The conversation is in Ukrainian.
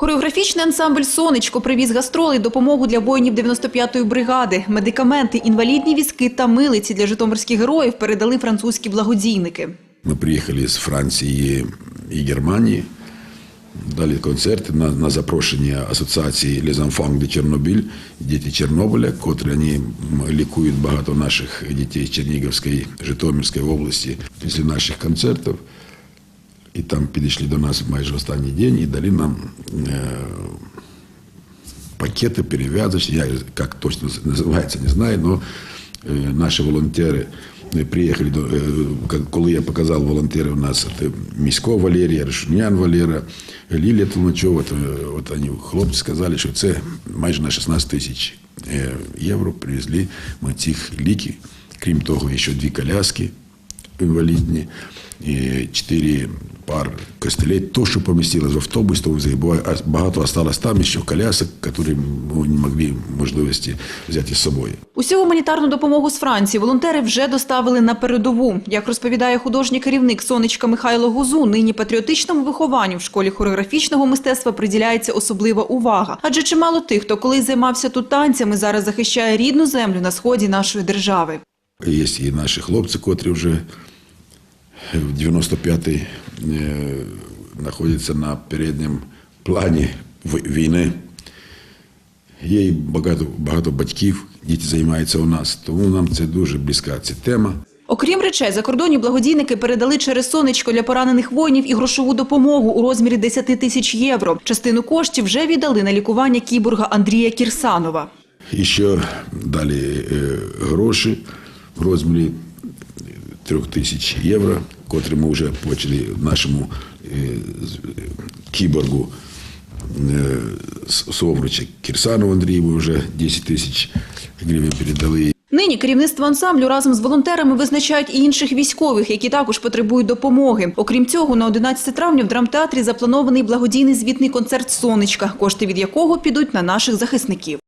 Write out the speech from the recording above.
Хореографічний ансамбль «Сонечко» привіз гастролей допомогу для воїнів 95-ї бригади. Медикаменти, інвалідні візки та милиці для житомирських героїв передали французькі благодійники. Мы приехали из Франции и Германии, дали концерти на, на запрошення асоціації Enfants de Чорнобиль, діти Чорнобиля, котрі вони лікують багато наших дітей з Чернігівської, Житомирської області. Після наших концертів і там підійшли до нас майже в останній день і дали нам е, пакеты перевязочные, я как точно называется, не знаю, но э, наші волонтери э, приїхали до э, как- коли я показав волонтерів у нас це міського Валерія, Решунян Валера, Лілія Толмачова, то, э, от вони хлопці сказали, що це майже на 16 тисяч е, євро привезли ми цих ліків. Крім того, ще дві коляски інвалідні, і чотири пар костелей. То, що помістилось в автобус, то буває, а багато осталось там ще колясок, які ми не могли можливості взяти з собою. Усю гуманітарну допомогу з Франції волонтери вже доставили на передову. Як розповідає художній керівник «Сонечка» Михайло Гузу, нині патріотичному вихованню в школі хореографічного мистецтва приділяється особлива увага. Адже чимало тих, хто колись займався тут танцями, зараз захищає рідну землю на сході нашої держави. Є і наші хлопці, котрі вже в 95-й е, знаходяться на передньому плані війни. Є і багато, багато батьків, діти займаються у нас, тому нам це дуже близька ця тема. Окрім речей, закордонні благодійники передали через сонечко для поранених воїнів і грошову допомогу у розмірі 10 тисяч євро. Частину коштів вже віддали на лікування кіборга Андрія Кірсанова. І ще дали е, гроші в розмірі трьох тисяч євро, котрі ми вже почали нашому кіборгу С- Соврича Кірсанову Андрію ми вже 10 тисяч гривень передали. Нині керівництво ансамблю разом з волонтерами визначають і інших військових, які також потребують допомоги. Окрім цього, на 11 травня в драмтеатрі запланований благодійний звітний концерт «Сонечка», кошти від якого підуть на наших захисників.